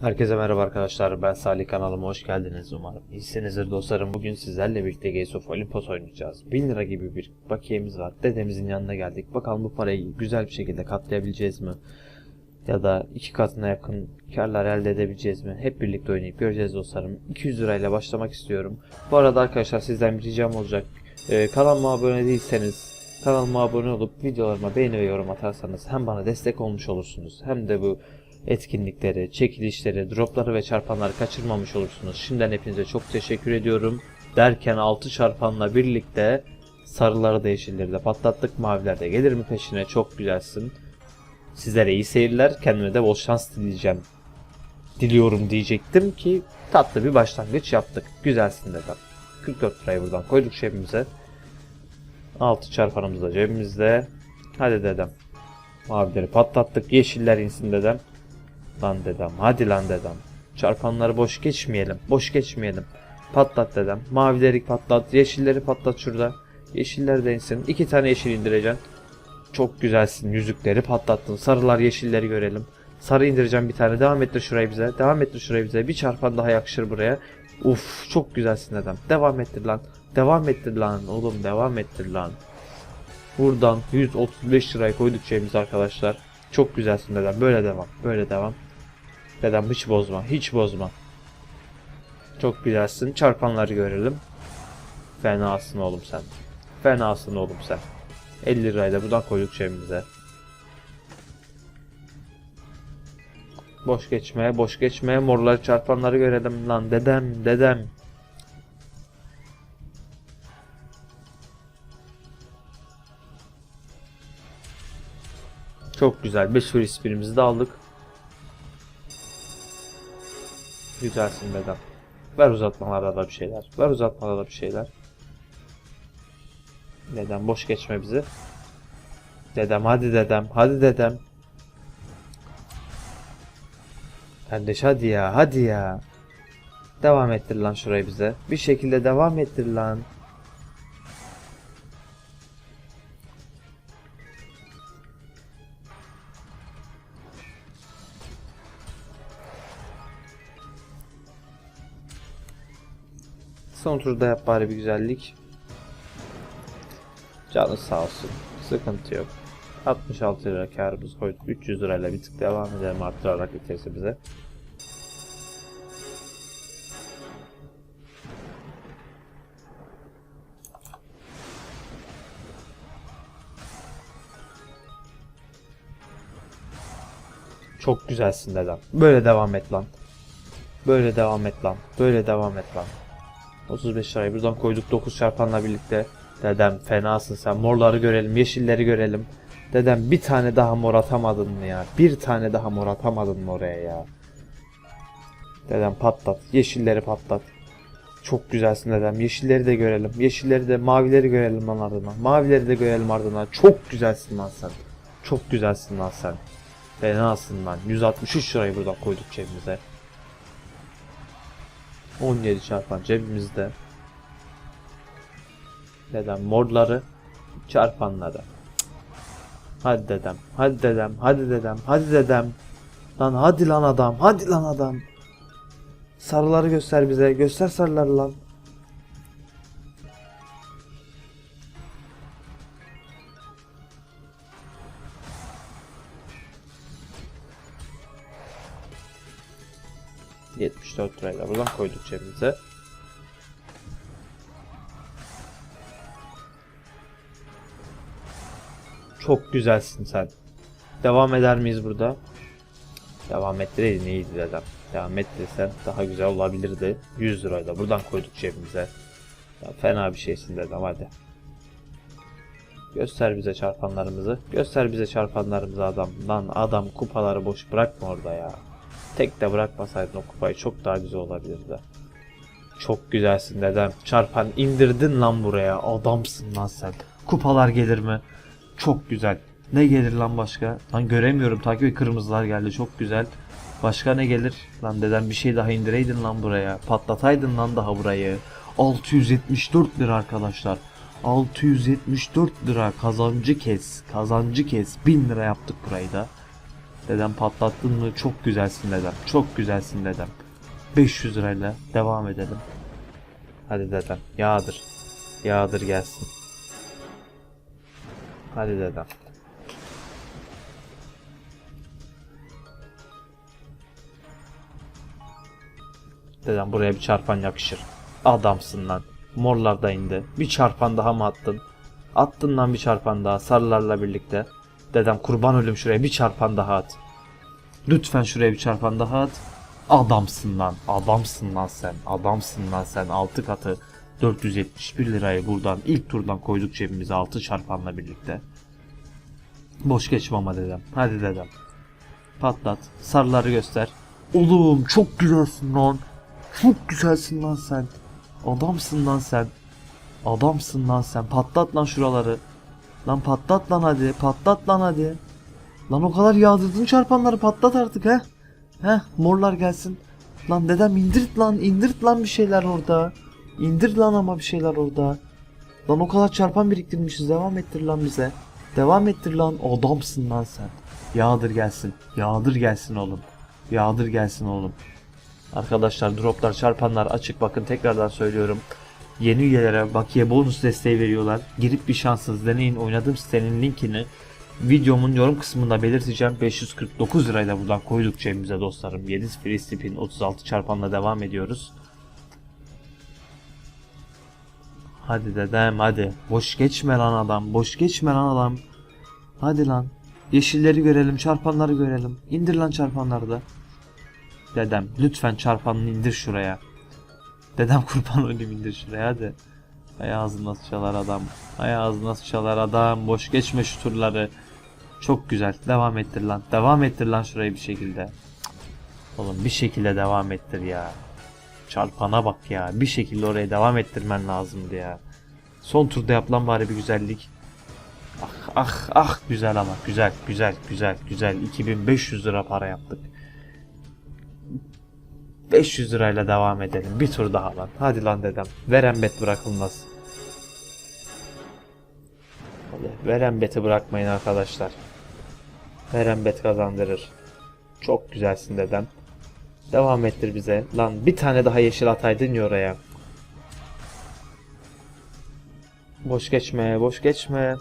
Herkese merhaba arkadaşlar. Ben Salih kanalıma hoş geldiniz. Umarım iyisinizdir dostlarım. Bugün sizlerle birlikte Gates of Olympus oynayacağız. 1000 lira gibi bir bakiyemiz var. Dedemizin yanına geldik. Bakalım bu parayı güzel bir şekilde katlayabileceğiz mi? Ya da iki katına yakın karlar elde edebileceğiz mi? Hep birlikte oynayıp göreceğiz dostlarım. 200 lirayla başlamak istiyorum. Bu arada arkadaşlar sizden bir ricam olacak. Ee, kanalıma abone değilseniz kanalıma abone olup videolarıma beğeni ve yorum atarsanız hem bana destek olmuş olursunuz hem de bu etkinlikleri, çekilişleri, dropları ve çarpanları kaçırmamış olursunuz. Şimdiden hepinize çok teşekkür ediyorum. Derken 6 çarpanla birlikte sarıları da yeşilleri de patlattık. Maviler de gelir mi peşine? Çok güzelsin. Sizlere iyi seyirler. Kendime de bol şans dileyeceğim. Diliyorum diyecektim ki tatlı bir başlangıç yaptık. Güzelsin dedim. 44 lirayı buradan koyduk cebimize. 6 çarpanımız da cebimizde. Hadi dedem. Mavileri patlattık. Yeşiller insin dedem. Lan dedem. Hadi lan dedem. Çarpanları boş geçmeyelim. Boş geçmeyelim. Patlat dedem. Mavileri patlat. Yeşilleri patlat şurada. Yeşiller de insin. İki tane yeşil indireceksin. Çok güzelsin. Yüzükleri patlattın. Sarılar yeşilleri görelim. Sarı indireceğim bir tane. Devam ettir şurayı bize. Devam ettir şurayı bize. Bir çarpan daha yakışır buraya. Uf çok güzelsin dedem. Devam ettir lan. Devam ettir lan. Oğlum devam ettir lan. Buradan 135 lirayı koyduk cebimize arkadaşlar. Çok güzelsin dedem. Böyle devam. Böyle devam. Dedem hiç bozma. Hiç bozma. Çok güzelsin. Çarpanları görelim. Fenasın oğlum sen. Fenasın oğlum sen. 50 lirayı da buradan koyduk cebimize. Boş geçmeye, boş geçmeye morları çarpanları görelim lan dedem, dedem. Çok güzel. 5 free spinimizi de aldık. Güzelsin dedem. Ver uzatmalarda da bir şeyler. Ver uzatmalarda da bir şeyler. Dedem boş geçme bizi. Dedem hadi dedem. Hadi dedem. Kardeş hadi ya. Hadi ya. Devam ettir lan şurayı bize. Bir şekilde devam ettir lan. Son turda yap bari bir güzellik. Canı sağ olsun. Sıkıntı yok. 66 lira karımız koyduk. 300 lirayla bir tık devam edelim arttırarak biterse bize. Çok güzelsin dedem. Böyle devam et lan. Böyle devam et lan. Böyle devam et lan. 35 lirayı buradan koyduk 9 çarpanla birlikte. Dedem fenasın sen. Morları görelim, yeşilleri görelim. Dedem bir tane daha mor atamadın mı ya? Bir tane daha mor atamadın mı oraya ya? Dedem patlat. Yeşilleri patlat. Çok güzelsin dedem. Yeşilleri de görelim. Yeşilleri de mavileri görelim lan ardından. Mavileri de görelim ardından. Çok güzelsin lan sen. Çok güzelsin lan sen. Fenasın lan. 163 lirayı buradan koyduk cebimize. 17 çarpan cebimizde. Dedem morları çarpanları. Hadi dedem, hadi dedem, hadi dedem, hadi dedem. Lan hadi lan adam, hadi lan adam. Sarıları göster bize, göster sarıları lan. ...74 lirayla buradan koyduk cebimize. Çok güzelsin sen. Devam eder miyiz burada? Devam ettireydin iyiydi dedem. Devam ettirsen daha güzel olabilirdi. 100 lirayı da buradan koyduk cebimize. Ya fena bir şeysin dedem hadi. Göster bize çarpanlarımızı. Göster bize çarpanlarımızı adam. Lan adam kupaları boş bırakma orada ya. Tek de bırakmasaydın o kupayı çok daha güzel olabilirdi. Çok güzelsin dedem. Çarpan indirdin lan buraya. Adamsın lan sen. Kupalar gelir mi? Çok güzel. Ne gelir lan başka? Lan göremiyorum. Takip kırmızılar geldi. Çok güzel. Başka ne gelir? Lan dedem bir şey daha indireydin lan buraya. Patlataydın lan daha burayı. 674 lira arkadaşlar. 674 lira kazancı kes. Kazancı kes. 1000 lira yaptık burayı da. Dedem patlattın mı çok güzelsin dedem. Çok güzelsin dedem. 500 lirayla devam edelim. Hadi dedem yağdır. Yağdır gelsin. Hadi dedem. Dedem buraya bir çarpan yakışır. Adamsın lan. Morlar da indi. Bir çarpan daha mı attın? Attın lan bir çarpan daha sarılarla birlikte. Dedem kurban ölüm şuraya bir çarpan daha at. Lütfen şuraya bir çarpan daha at. Adamsın lan. Adamsın lan sen. Adamsın lan sen. 6 katı 471 lirayı buradan ilk turdan koyduk cebimize 6 çarpanla birlikte. Boş geçme ama dedem. Hadi dedem. Patlat. Sarıları göster. Oğlum çok güzelsin lan. Çok güzelsin lan sen. Adamsın lan sen. Adamsın lan sen. Patlat lan şuraları. Lan patlat lan hadi. Patlat lan hadi. Lan o kadar yağdırdın çarpanları patlat artık he. He morlar gelsin. Lan dedem indirt lan indirt lan bir şeyler orada. İndir lan ama bir şeyler orada. Lan o kadar çarpan biriktirmişiz devam ettir lan bize. Devam ettir lan adamsın lan sen. Yağdır gelsin. Yağdır gelsin oğlum. Yağdır gelsin oğlum. Arkadaşlar droplar çarpanlar açık bakın tekrardan söylüyorum. Yeni üyelere bakiye bonus desteği veriyorlar. Girip bir şansınız deneyin. Oynadığım sitenin linkini videomun yorum kısmında belirteceğim. 549 lirayla buradan koyduk cebimize dostlarım. 7 free spin 36 çarpanla devam ediyoruz. Hadi dedem hadi. Boş geçme lan adam. Boş geçme lan adam. Hadi lan. Yeşilleri görelim, çarpanları görelim. İndir lan çarpanları da. Dedem lütfen çarpanını indir şuraya. Dedem kurban olayım indir şuraya hadi. Ay ağzı nasıl çalar adam. Ay ağzı nasıl çalar adam. Boş geçme şu turları. Çok güzel. Devam ettir lan. Devam ettir lan şurayı bir şekilde. Oğlum bir şekilde devam ettir ya. Çarpana bak ya. Bir şekilde oraya devam ettirmen lazımdı ya. Son turda yap lan bari bir güzellik. Ah ah ah güzel ama güzel güzel güzel güzel 2500 lira para yaptık. 500 lirayla devam edelim. Bir tur daha lan. Hadi lan dedem. Veren bet bırakılmaz. Hadi. Veren beti bırakmayın arkadaşlar. Veren bet kazandırır. Çok güzelsin dedem. Devam ettir bize. Lan bir tane daha yeşil ataydın ya oraya. Boş geçme, boş geçme.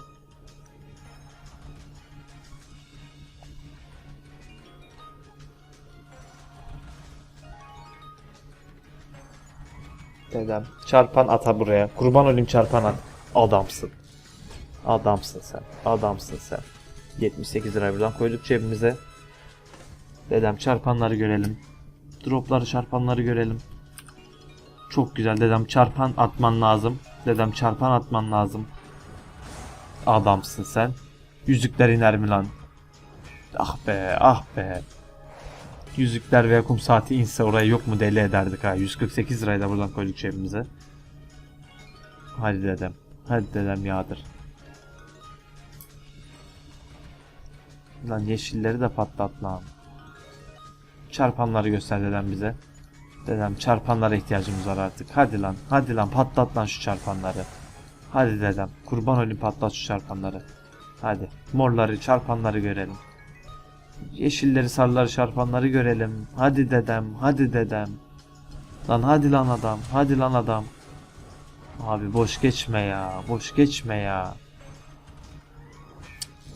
Dedem. Çarpan ata buraya. Kurban olayım çarpan at. Adamsın. Adamsın sen. Adamsın sen. 78 lira buradan koyduk cebimize. Dedem çarpanları görelim. Dropları çarpanları görelim. Çok güzel dedem çarpan atman lazım. Dedem çarpan atman lazım. Adamsın sen. Yüzükler iner mi lan? Ah be ah be. Yüzükler ve kum saati inse oraya yok mu deli ederdik ha. 148 lirayı da buradan koyduk cebimize. Hadi dedem. Hadi dedem yağdır. Lan yeşilleri de patlat lan. Çarpanları göster dedem bize. Dedem çarpanlara ihtiyacımız var artık. Hadi lan. Hadi lan patlat lan şu çarpanları. Hadi dedem. Kurban olayım patlat şu çarpanları. Hadi. Morları çarpanları görelim. Yeşilleri sarıları çarpanları görelim. Hadi dedem. Hadi dedem. Lan hadi lan adam. Hadi lan adam. Abi boş geçme ya. Boş geçme ya.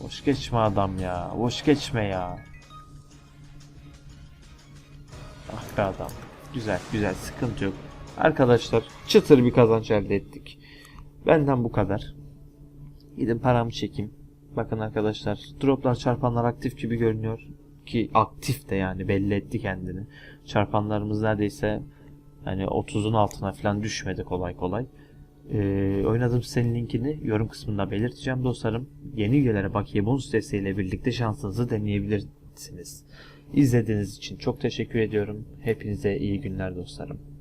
Boş geçme adam ya. Boş geçme ya. Ah be adam. Güzel güzel sıkıntı yok. Arkadaşlar çıtır bir kazanç elde ettik. Benden bu kadar. Gidin paramı çekeyim. Bakın arkadaşlar droplar çarpanlar aktif gibi görünüyor. Ki aktif de yani belli etti kendini. Çarpanlarımız neredeyse hani 30'un altına falan düşmedi kolay kolay. Ee, oynadığım sitenin linkini yorum kısmında belirteceğim dostlarım. Yeni üyelere bakiye bonus desteğiyle birlikte şansınızı deneyebilirsiniz. İzlediğiniz için çok teşekkür ediyorum. Hepinize iyi günler dostlarım.